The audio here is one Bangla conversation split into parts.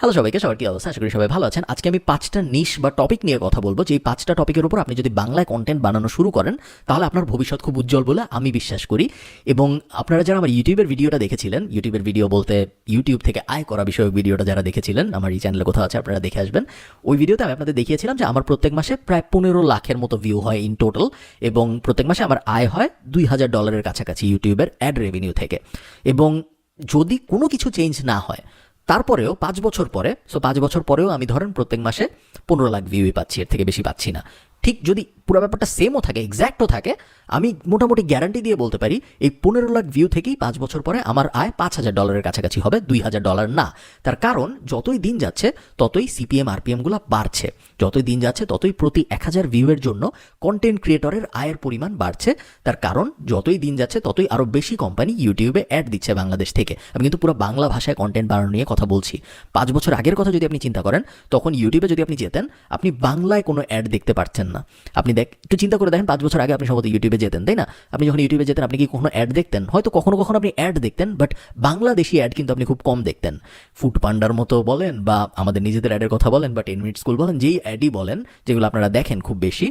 হ্যালো সবাইকে, সবার কি অবস্থা? আশা করি সবাই ভালো আছেন। আজকে আমি পাঁচটা নিশ বা টপিক নিয়ে কথা বলব। যে পাঁচটা টপিকের উপর আপনি যদি বাংলায় কন্টেন্ট বানানো শুরু করেন, তাহলে আপনার ভবিষ্যৎ খুব উজ্জ্বল বলে আমি বিশ্বাস করি। এবং আপনারা যারা আমার ইউটিউবের ভিডিওটা দেখেছিলেন ইউটিউবের ভিডিও বলতে ইউটিউব থেকে আয় করা বিষয়ক ভিডিওটা যারা দেখেছিলেন, আমার এই চ্যানেলে কোথাও আছে, আপনারা দেখে আসবেন। ওই ভিডিওতে আমি আপনাদের দেখিয়েছিলাম যে আমার প্রত্যেক মাসে প্রায় পনেরো লাখের মতো ভিউ হয় ইন টোটাল এবং প্রত্যেক মাসে আমার আয় হয় দুই হাজার ডলারের কাছাকাছি ইউটিউবের অ্যাড রেভিনিউ থেকে। এবং যদি কোনো কিছু চেঞ্জ না হয় তারপরেও পাঁচ বছর পরে সো পাঁচ বছর পরেও আমি ধরেন প্রত্যেক মাসে পনেরো লাখ ভিউই পাচ্ছি, এর থেকে বেশি পাচ্ছি না। ঠিক যদি পুরো ব্যাপারটা সেমও থাকে এক্স্যাক্টও থাকে। আমি মোটামুটি গ্যারান্টি দিয়ে বলতে পারি, এই পনেরো লাখ ভিউ থেকেই পাঁচ বছর পরে আমার আয় পাঁচ হাজার ডলারের কাছাকাছি হবে, দুই হাজার ডলার না। তার কারণ, যতই দিন যাচ্ছে, ততই সিপিএম আরপিএমগুলো বাড়ছে। যতই দিন যাচ্ছে, ততই প্রতি এক হাজার ভিউয়ের জন্য কন্টেন্ট ক্রিয়েটরের আয়ের পরিমাণ বাড়ছে। তার কারণ, যতই দিন যাচ্ছে, ততই আরও বেশি কোম্পানি ইউটিউবে অ্যাড দিচ্ছে বাংলাদেশ থেকে। আমি কিন্তু পুরো বাংলা ভাষায় কন্টেন্ট বানানো নিয়ে কথা বলছি। পাঁচ বছর আগের কথা যদি আপনি চিন্তা করেন, তখন ইউটিউবে যদি আপনি যেতেন, আপনি বাংলায় কোনো অ্যাড দেখতে পারছেন না। আপনি দেখ, একটু চিন্তা করে দেখেন, পাঁচ বছর আগে আপনি সম্ভবত ইউটিউবে যেতেন, তাই না? আপনি যখন ইউটিউবে যেতেন, আপনি কি কখনো অ্যাড দেখতেন? হয়তো কখনো কখনো আপনি অ্যাড দেখতেন বাট বাংলাদেশি অ্যাড কিন্তু আপনি খুব কম দেখতেন। ফুড পান্ডার মতো বলেন, বা আমাদের নিজেদের অ্যাডের কথা বলেন বা টেন মিনিট স্কুল বলেন, যেই অ্যাডই বলেন, যেগুলো আপনারা দেখেন খুব বেশি,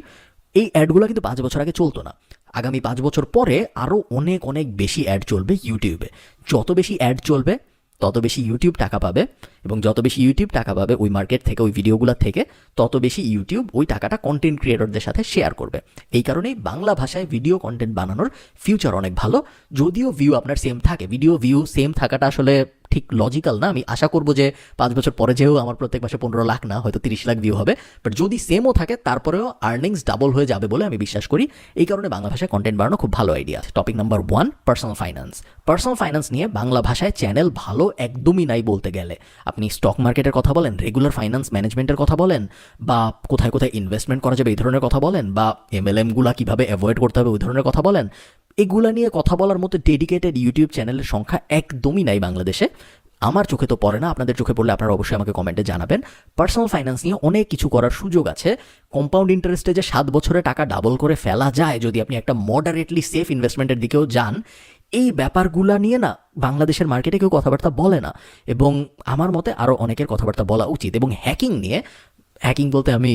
এই অ্যাডগুলো কিন্তু পাঁচ বছর আগে চলতো না। আগামী পাঁচ বছর পরে আরও অনেক অনেক বেশি অ্যাড চলবে ইউটিউবে যত বেশি অ্যাড চলবে তত বেশি ইউটিউব টাকা পাবে এবং যত বেশি ইউটিউব টাকা পাবে ওই মার্কেট থেকে, ওই ভিডিওগুলো থেকে, তত বেশি ইউটিউব ওই টাকাটা কন্টেন্ট ক্রিয়েটরদের সাথে শেয়ার করবে। এই কারণেই বাংলা ভাষায় ভিডিও কন্টেন্ট বানানোর ফিউচার অনেক ভালো। যদিও ভিউ আপনার সেম থাকে ভিডিও ভিউ সেম থাকাটা আসলে ঠিক লজিক্যাল না, আমি আশা করব যে পাঁচ বছর পরে যেও আমার প্রত্যেক মাসে পনেরো লাখ না, হয়তো তিরিশ লাখ ভিউ হবে। বাট যদি সেমও থাকে, তারপরেও আর্নিংস ডাবল হয়ে যাবে বলে আমি বিশ্বাস করি। এই কারণে বাংলা ভাষায় কন্টেন্ট বানানো খুব ভালো idea topic number one personal finance personal finance নিয়ে বাংলা ভাষায় চ্যানেল ভালো একদমই নাই বলতে গেলে। আপনি স্টক মার্কেটের কথা বলেন রেগুলার ফাইন্যান্স ম্যানেজমেন্টের কথা বলেন, বা কোথায় কোথায় ইনভেস্টমেন্ট করা যাবে এই ধরনের কথা বলেন, বা এমএলএমগুলা কীভাবে অ্যাভয়েড করতে হবে ওই ধরনের কথা বলেন এগুলা নিয়ে কথা বলার মতো ডেডিকেটেড ইউটিউব চ্যানেলের সংখ্যা একদমই নাই বাংলাদেশে। আমার চোখে তো পড়ে না, আপনাদের চোখে পড়লে আপনারা অবশ্যই আমাকে কমেন্টে জানাবেন। পার্সোনাল ফাইন্যান্স নিয়ে অনেক কিছু করার সুযোগ আছে। কম্পাউন্ড ইন্টারেস্টে যে সাত বছরে টাকা ডাবল করে ফেলা যায়, যদি আপনি একটা মডারেটলি সেফ ইনভেস্টমেন্টের দিকেও যান, এই ব্যাপারগুলো নিয়ে না বাংলাদেশের মার্কেটে কেউ কথাবার্তা বলে না। এবং আমার মতে আরও অনেকের কথাবার্তা বলা উচিত। এবং হ্যাকিং নিয়ে হ্যাকিং বলতে আমি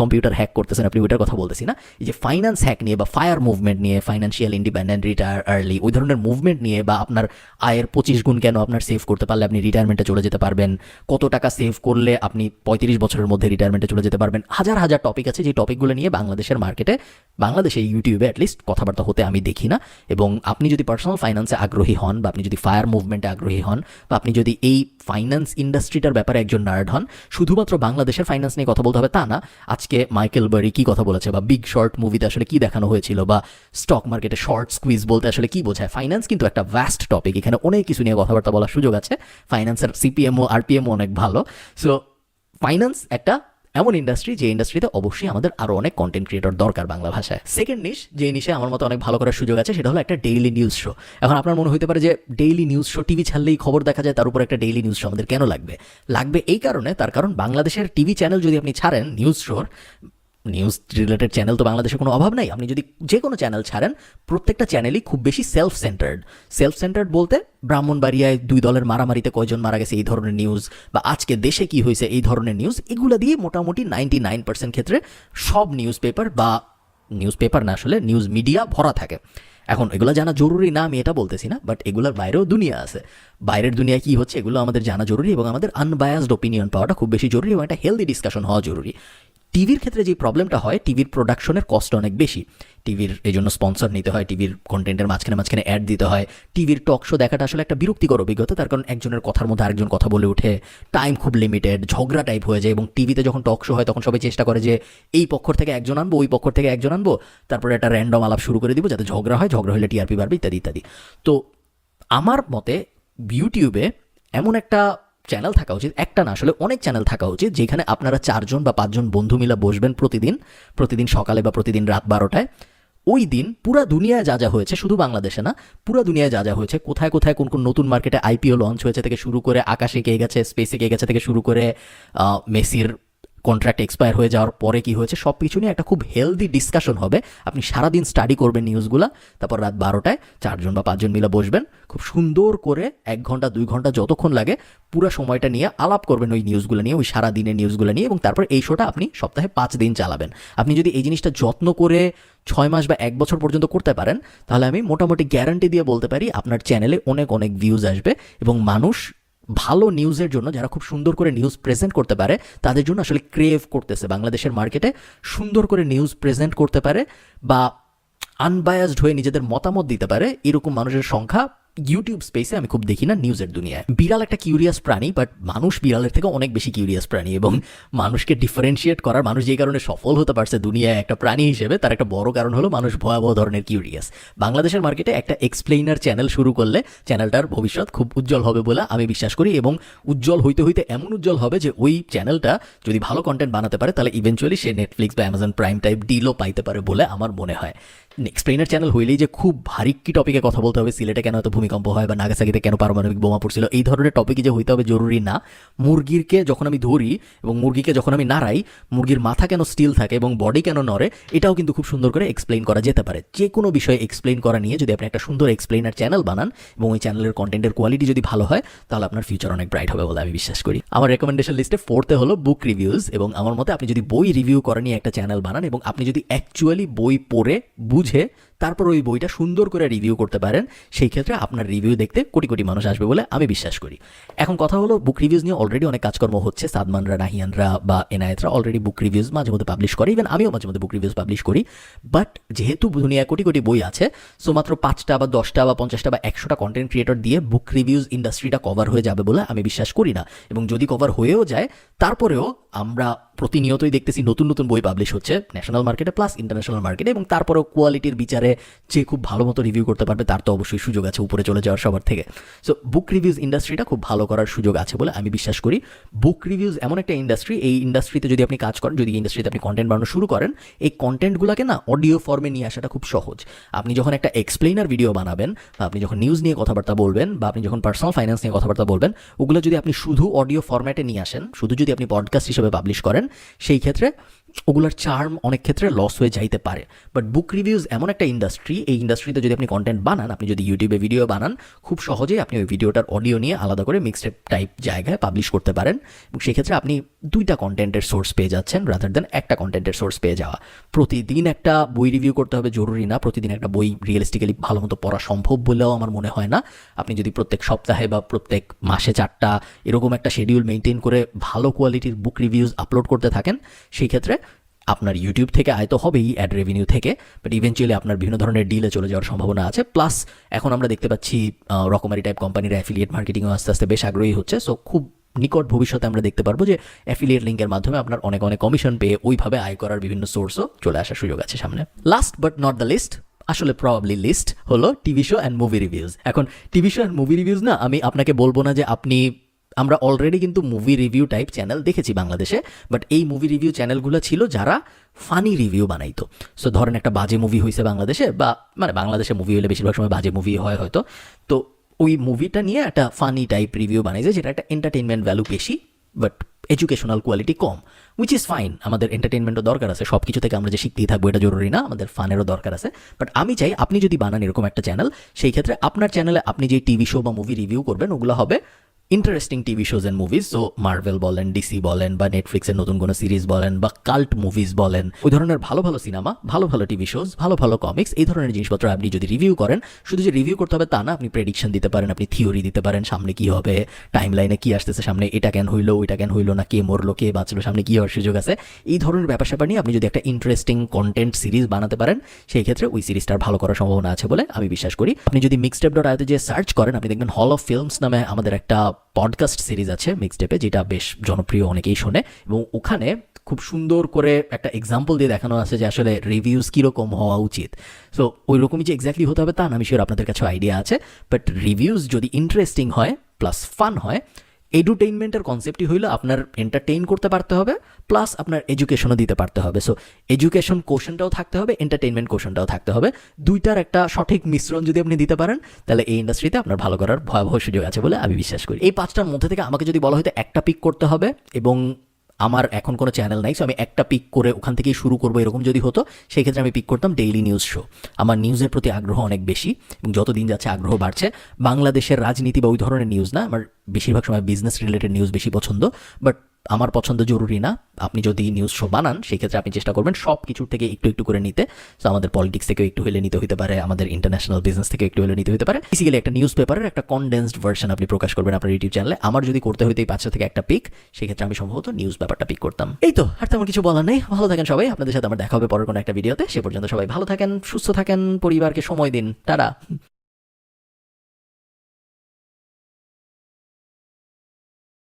কম্পিউটার হ্যাক করতেছেন, আপনি ওইটার কথা বলতেছি না। এই যে ফাইন্যান্স হ্যাক নিয়ে বা ফায়ার মুভমেন্ট নিয়ে ফাইন্যান্সিয়াল ইন্ডিপেন্ডেন্ট রিটায়ার আর্লি ওই ধরনের মুভমেন্ট নিয়ে বা আপনার আয়ের পঁচিশ গুণ কেন আপনার সেভ করতে পারলে আপনি রিটায়ারমেন্টে চলে যেতে পারবেন, কত টাকা সেভ করলে আপনি পঁয়ত্রিশ বছরের মধ্যে রিটায়ারমেন্টে চলে যেতে পারবেন, হাজার হাজার টপিক আছে যে টপিকগুলো নিয়ে বাংলাদেশের মার্কেটে বাংলাদেশে ইউটিউবে অ্যাটলিস্ট কথাবার্তা হতে আমি দেখি না। এবং আপনি যদি পার্সোনাল ফাইন্যান্সে আগ্রহী হন বা আপনি যদি ফায়ার মুভমেন্টে আগ্রহী হন বা আপনি যদি এই ফাইন্যান্স ইন্ডাস্ট্রিটার ব্যাপারে একজন নার্ড হন। শুধুমাত্র বাংলাদেশের ফাইন্যান্স নিয়ে কথা বলতে হবে তা না, আজকে মাইকেল বারি কি কথা বলেছে বা বিগ শর্ট মুভিতে আসলে কী দেখানো হয়েছিল বা স্টক মার্কেটে শর্ট স্কুইজ বলতে আসলে কি বোঝায়? ফাইন্যান্স কিন্তু একটা ভ্যাস্ট টপিক এখানে অনেক কিছু নিয়ে কথাবার্তা বলার সুযোগ আছে। ফাইন্যান্সের সিপিএমও আরপিএমও অনেক ভালো। সো ফাইন্যান্স একটা এমন ইন্ডাস্ট্রি যে ইন্ডাস্ট্রিতে অবশ্যই আমাদের আরও অনেক কন্টেন্ট ক্রিয়েটর দরকার বাংলা ভাষায়। সেকেন্ড নিশ যে নিশে আমার মতো অনেক ভালো করার সুযোগ আছে, সেটা হলো একটা ডেইলি নিউজ শো এখন আপনার মনে হতে পারে যে ডেইলি নিউজ শো টিভি ছাড়লেই খবর দেখা যায়, তার উপর একটা ডেইলি নিউজ শো আমাদের কেন লাগবে? লাগবে এই কারণে, তার কারণ বাংলাদেশের টিভি চ্যানেল যদি আপনি ছাড়েন নিউজ শোর নিউজ রিলেটেড চ্যানেল তো বাংলাদেশে কোনো অভাব নাই। আপনি যদি যে কোনো চ্যানেল ছাড়েন, প্রত্যেকটা চ্যানেলই খুব বেশি সেলফ সেন্টার্ড সেলফ সেন্টার্ড বলতে ব্রাহ্মণবাড়িয়ায় দুই দলের মারামারিতে কয়জন মারা গেছে এই ধরনের নিউজ বা আজকে দেশে কি হয়েছে এই ধরনের নিউজ এগুলো দিয়ে মোটামুটি নাইনটি নাইন পার্সেন্ট ক্ষেত্রে সব নিউজ পেপার বা নিউজ পেপার না আসলে নিউজ মিডিয়া ভরা থাকে। এখন এগুলো জানা জরুরি না, আমি এটা বলতেছি না বাট এগুলোর বাইরেও দুনিয়া আছে। বাইরের দুনিয়ায় কি হচ্ছে, এগুলো আমাদের জানা জরুরি এবং আমাদের আনবায়াসড ওপিনিয়ন পাওয়াটা খুব বেশি জরুরি এবং একটা হেলদি ডিসকাশন হওয়া জরুরি। টিভির ক্ষেত্রে যে প্রবলেমটা হয়, টিভির প্রোডাকশনের কষ্ট অনেক বেশি। টিভির এই জন্য স্পন্সর নিতে হয়, টিভির কন্টেন্টের মাঝখানে মাঝখানে অ্যাড দিতে হয়। টিভির টক শো দেখাটা আসলে একটা বিরক্তিকর অভিজ্ঞতা, তার কারণ একজনের কথার মধ্যে আরেকজন কথা বলে ওঠে। টাইম খুব লিমিটেড ঝগড়া টাইপ হয়ে যায় এবং টিভিতে যখন টক শো হয়, তখন সবাই চেষ্টা করে যে, এই পক্ষ থেকে একজন আনব, ওই পক্ষ থেকে একজন আনব। তারপরে একটা র্যান্ডম আলাপ শুরু করে দিব, যাতে ঝগড়া হয়, ঝগড়া হলে টিআরপি বাড়বে, ইত্যাদি ইত্যাদি। তো আমার মতে ইউটিউবে এমন একটা চ্যানেল থাকা উচিত, একটা না, আসলে অনেক চ্যানেল থাকা উচিত যেখানে আপনারা চারজন বা পাঁচজন বন্ধু মিলে বসবেন প্রতিদিন প্রতিদিন সকালে বা প্রতিদিন রাত বারোটায়। ওই দিন পুরা দুনিয়ায় যা যা হয়েছে, শুধু বাংলাদেশে না, পুরা দুনিয়ায় যা যা হয়েছে, কোথায় কোথায় কোন কোন নতুন মার্কেটে আইপিও লঞ্চ হয়েছে থেকে শুরু করে আকাশে কে গেছে স্পেসে কে গেছে থেকে শুরু করে মেসির কন্ট্রাক্ট এক্সপায়ার হয়ে যাওয়ার পরে কি হয়েছে সব কিছু নিয়ে একটা খুব হেলদি ডিসকাশন হবে। আপনি সারাদিন স্টাডি করবেন নিউজগুলো তারপর রাত বারোটায় চারজন বা পাঁচজন মিলে বসবেন। খুব সুন্দর করে এক ঘণ্টা, দুই ঘণ্টা যতক্ষণ লাগে পুরো সময়টা নিয়ে আলাপ করবেন ওই নিউজগুলো নিয়ে, ওই সারা দিনের নিউজগুলো নিয়ে এবং তারপর এই শোটা আপনি সপ্তাহে পাঁচ দিন চালাবেন। আপনি যদি এই জিনিসটা যত্ন করে ছয় মাস বা এক বছর পর্যন্ত করতে পারেন, তাহলে আমি মোটামুটি গ্যারান্টি দিয়ে বলতে পারি আপনার চ্যানেলে অনেক অনেক ভিউজ আসবে এবং মানুষ ভালো নিউজের জন্য যারা খুব সুন্দর করে নিউজ প্রেজেন্ট করতে পারে, তাদের জন্য আসলে ক্রেভ করতেছে বাংলাদেশের মার্কেটে সুন্দর করে নিউজ প্রেজেন্ট করতে পারে বা আনবায়াসড হয়ে নিজেদের মতামত দিতে পারে, এরকম মানুষের সংখ্যা ইউটিউব স্পেসে আমি খুব দেখি না নিউজের দুনিয়ায়। বিড়াল একটা কিউরিয়াস প্রাণী বাট মানুষ বিড়ালের থেকে অনেক বেশি কিউরিয়াস প্রাণী এবং মানুষকে ডিফারেন্সিয়েট করার, মানুষ যে কারণে সফল হতে পারছে দুনিয়ায় একটা প্রাণী হিসেবে, তার একটা বড় কারণ হলো মানুষ ভয়াবহ ধরনের কিউরিয়াস বাংলাদেশের মার্কেটে একটা এক্সপ্লেইনার চ্যানেল শুরু করলে চ্যানেলটার ভবিষ্যৎ খুব উজ্জ্বল হবে বলে আমি বিশ্বাস করি এবং উজ্জ্বল হইতে হইতে এমন উজ্জ্বল হবে যে ওই চ্যানেলটা যদি ভালো কন্টেন্ট বানাতে পারে, তাহলে ইভেনচুয়ালি সে নেটফ্লিক্স বা অ্যামাজন প্রাইম টাইপ ডিলও পাইতে পারে বলে আমার মনে হয়। এক্সপ্লেইনার চ্যানেল হইলেই যে খুব ভারী কি টপিকে কথা বলতে হবে, সিলেটে কেন এত ভূমিকম্প হয় বা নাগাসাকিতে কেন পারমাণবিক বোমা পড়ছিল, এই ধরনের টপিকে যে হইতে হবে জরুরি না। মুরগিরকে যখন আমি ধরি এবং মুরগিকে যখন আমি নাড়াই, মুরগির মাথা কেন স্টিল থাকে এবং বডি কেন নড়ে, এটাও কিন্তু খুব সুন্দর করে এক্সপ্লেইন করা যেতে পারে। যে কোনো বিষয়ে এক্সপ্লেইন করা নিয়ে যদি আপনি একটা সুন্দর এক্সপ্লেইনার চ্যানেল বানান এবং ওই চ্যানেলের কন্টেন্টের কোয়ালিটি যদি ভালো হয়, তাহলে আপনার ফিউচার অনেক ব্রাইট হবে বলে আমি বিশ্বাস করি। আমার রেকমেন্ডেশন লিস্টে ফোর্থে হলো বুক রিভিউজ এবং আমার মতে আপনি যদি বই রিভিউ করা নিয়ে একটা চ্যানেল বানান এবং আপনি যদি অ্যাকচুয়ালি বই পড়ে বুঝে છે তারপর ওই বইটা সুন্দর করে রিভিউ করতে পারেন, সেই ক্ষেত্রে আপনার রিভিউ দেখতে কোটি কোটি মানুষ আসবে বলে আমি বিশ্বাস করি। এখন কথা হলো বুক রিভিউজ নিয়ে অলরেডি অনেক কাজকর্ম হচ্ছে। সাদমানরা নাহিয়ানরা বা এনায়েতরা অলরেডি বুক রিভিউজ মাঝে মধ্যে পাবলিশ করে। ইভেন আমিও মাঝে মধ্যে বুক রিভিউজ পাবলিশ করি। বাট যেহেতু দুনিয়ায় কোটি কোটি বই আছে সো মাত্র পাঁচটা বা দশটা বা পঞ্চাশটা বা একশোটা কন্টেন্ট ক্রিয়েটর দিয়ে বুক রিভিউজ ইন্ডাস্ট্রিটা কভার হয়ে যাবে বলে আমি বিশ্বাস করি না। এবং যদি কভার হয়েও যায়, তারপরেও আমরা প্রতিনিয়তই দেখতেছি নতুন নতুন বই পাবলিশ হচ্ছে। ন্যাশনাল মার্কেটে প্লাস ইন্টারন্যাশনাল মার্কেটে এবং তারপরেও কোয়ালিটির বিচারে যে খুব ভালো মতো রিভিউ করতে পারবে, তার তো অবশ্যই সুযোগ আছে উপরে চলে যাওয়ার সবার থেকে। সো বুক রিভিউজ ইন্ডাস্ট্রিটা খুব ভালো করার সুযোগ আছে বলে আমি বিশ্বাস করি। বুক রিভিউজ এমন একটা ইন্ডাস্ট্রি এই ইন্ডাস্ট্রিতে যদি আপনি কাজ করেন, যদি ইন্ডাস্ট্রিতে আপনি কন্টেন্ট বানানো শুরু করেন, এই কন্টেন্টগুলোকে না অডিও ফর্মে নিয়ে আসাটা খুব সহজ। আপনি যখন একটা এক্সপ্লেইনার ভিডিও বানাবেন, বা আপনি যখন নিউজ নিয়ে কথাবার্তা বলবেন, বা আপনি যখন পার্সোনাল ফাইন্যান্স নিয়ে কথাবার্তা বলবেন, ওগুলো যদি আপনি শুধু অডিও ফরম্যাটে নিয়ে আসেন, শুধু যদি আপনি পডকাস্ট হিসেবে পাবলিশ করেন, সেই ক্ষেত্রে ওগুলোর চার্ম অনেক ক্ষেত্রে লস হয়ে যাইতে পারে। বাট বুক রিভিউজ এমন একটা ইন্ডাস্ট্রি এই ইন্ডাস্ট্রিতে যদি আপনি কন্টেন্ট বানান, আপনি যদি ইউটিউবে ভিডিও বানান, খুব সহজেই আপনি ওই ভিডিওটার অডিও নিয়ে আলাদা করে মিক্সড টাইপ জায়গায় পাবলিশ করতে পারেন। এবং সেক্ষেত্রে আপনি দুইটা কন্টেন্টের সোর্স পেয়ে যাচ্ছেন রাদার দেন একটা কন্টেন্টের সোর্স পেয়ে যাওয়া। প্রতিদিন একটা বই রিভিউ করতে হবে জরুরি না, প্রতিদিন একটা বই রিয়েলিস্টিক্যালি ভালো মতো পড়া সম্ভব বলেও আমার মনে হয় না। আপনি যদি প্রত্যেক সপ্তাহে বা প্রত্যেক মাসে চারটা এরকম একটা শিডিউল মেনটেন করে ভালো কোয়ালিটির বুক রিভিউজ আপলোড করতে থাকেন সেই ক্ষেত্রে আপনার ইউটিউব থেকে আয় তো হবেই অ্যাড রেভিনিউ থেকে বাট ইভেনচুয়ালি আপনার বিভিন্ন ধরনের ডিলে চলে যাওয়ার সম্ভাবনা আছে প্লাস এখন আমরা দেখতে পাচ্ছি রকমারি টাইপ কোম্পানির অ্যাফিলিয়েট মার্কেটিংও আস্তে আস্তে বেশ আগ্রহী হচ্ছে সো খুব নিকট ভবিষ্যতে আমরা দেখতে পারব যে অ্যাফিলিয়েট লিঙ্কের মাধ্যমে আপনার অনেক অনেক কমিশন পেয়ে ওইভাবে আয় করার বিভিন্ন সোর্সও চলে আসার সুযোগ আছে সামনে। Last but not the least আসলে প্রবাবলি লিস্ট হলো TV show and movie reviews এখন TV show and movie reviews না, আমি আপনাকে বলব না যে আপনি আমরা অলরেডি কিন্তু মুভি রিভিউ টাইপ চ্যানেল দেখেছি বাংলাদেশে বাট এই মুভি রিভিউ চ্যানেলগুলো ছিল যারা ফানি রিভিউ বানাইতো। সো ধরেন একটা বাজে মুভি হয়েছে বাংলাদেশে, বা মানে বাংলাদেশে মুভি হলে বেশিরভাগ সময় বাজে মুভি হয় হয়তো। তো ওই মুভিটা নিয়ে একটা ফানি টাইপ রিভিউ বানাইছে, যেটা একটা এন্টারটেনমেন্ট ভ্যালু বেশি বাট এডুকেশনাল কোয়ালিটি কম উইচ ইজ ফাইন আমাদের এন্টারটেনমেন্টও দরকার আছে সব কিছু থেকে আমরা যে শিখতেই থাকব এটা জরুরি না, আমাদের ফানেরও দরকার আছে। বাট আমি চাই আপনি যদি বানান এরকম একটা চ্যানেল সেই ক্ষেত্রে আপনার চ্যানেলে আপনি যে টিভি শো বা মুভি রিভিউ করবেন, ওগুলো হবে interesting TV shows and movies so Marvel বলেন ডিসি বলেন, বা নেটফ্লিক্সের নতুন কোনো সিরিজ বলেন, বা কাল্ট মুভিজ বলেন, ওই ধরনের ভালো ভালো সিনেমা ভালো ভালো টিভি শোজ ভালো ভালো কমিক্স এই ধরনের জিনিসপত্র আপনি যদি রিভিউ করেন, শুধু যে রিভিউ করতে হবে তা না, আপনি প্রেডিকশন দিতে পারেন, আপনি থিওরি দিতে পারেন, সামনে কি হবে টাইম লাইনে কি আসতেছে, সামনে এটা কেন হইল, ওইটা কেন হইল না, কে মরলো, কে বাঁচলো, সামনে কি হওয়ার সুযোগ আছে, এই ধরনের ব্যাপার স্যাপার নিয়ে আপনি যদি একটা ইন্টারেস্টিং কন্টেন্ট সিরিজ বানাতে পারেন, সেই ক্ষেত্রে ওই সিরিজটার ভালো করার সম্ভাবনা আছে বলে আমি বিশ্বাস করি। আপনি যদি মিক্সটেপ ডট আয়তে যে সার্চ করেন, আপনি দেখবেন হল অফ ফিল্মস নামে আমাদের একটা পডকাস্ট সিরিজ আছে মিক্সটেপে যেটা বেশ জনপ্রিয়, অনেকেই শোনে। এবং ওখানে খুব সুন্দর করে একটা এক্সাম্পল দিয়ে দেখানো আছে যে আসলে রিভিউস কীরকম হওয়া উচিত। সো ওই রকমই যে এক্স্যাক্টলি হতে হবে তা না, আমি শিওর আপনাদের কাছে আইডিয়া আছে। বাট রিভিউস যদি ইন্টারেস্টিং হয় প্লাস ফান হয় এডুটেইনমেন্টের কনসেপ্টই হইল আপনার এন্টারটেইন করতে পারতে হবে প্লাস আপনার এডুকেশনও দিতে পারতে হবে। সো এডুকেশন কোশনটাও থাকতে হবে এন্টারটেইনমেন্ট কোশনটাও থাকতে হবে। দুইটার একটা সঠিক মিশ্রণ যদি আপনি দিতে পারেন, তাহলে এই ইন্ডাস্ট্রিতে আপনার ভালো করার ভয়াবহ সুযোগ আছে বলে আমি বিশ্বাস করি। এই পাঁচটার মধ্যে থেকে আমাকে যদি বলা হয়তো একটা পিক করতে হবে এবং আমার এখন কোনো চ্যানেল নাই সো আমি একটা পিক করে ওখান থেকেই শুরু করব এরকম যদি হতো সেই ক্ষেত্রে আমি পিক করতাম ডেইলি নিউজ শো আমার নিউজের প্রতি আগ্রহ অনেক বেশি, এবং যত দিন যাচ্ছে আগ্রহ বাড়ছে। বাংলাদেশের রাজনীতি বা ওই ধরনের নিউজ না, আমার বেশিরভাগ সময় বিজনেস রিলেটেড নিউজ বেশি পছন্দ বাট আমার পছন্দ জরুরি না। আপনি যদি নিউজ শো বানান সেই ক্ষেত্রে আপনি চেষ্টা করবেন সব কিছুর থেকে একটু একটু করে নিতে। সো আমাদের পলিটিক্স থেকেও একটু হলে নিতে হতে পারে, আমাদের ইন্টারন্যাশনাল বিজনেস থেকে একটু হলে নিতে হতে পারে। বেসিক্যালি একটা নিউজ পেপারের একটা কনডেন্সড ভার্সন আপনি প্রকাশ করবেন আপনার ইউটিউব চ্যানেলে আমার যদি করতে হইতে এই পাঁচটা থেকে একটা পিক সেক্ষেত্রে আমি সম্ভবত নিউজ ব্যাপারটা পিক করতাম। এই তো, আর তেমন কিছু বলার নেই। ভালো থাকেন সবাই। আপনাদের সাথে আমার দেখা হবে পরের কোনো একটা ভিডিওতে সে পর্যন্ত সবাই ভালো থাকেন, সুস্থ থাকেন, পরিবারকে সময় দিন। টাটা।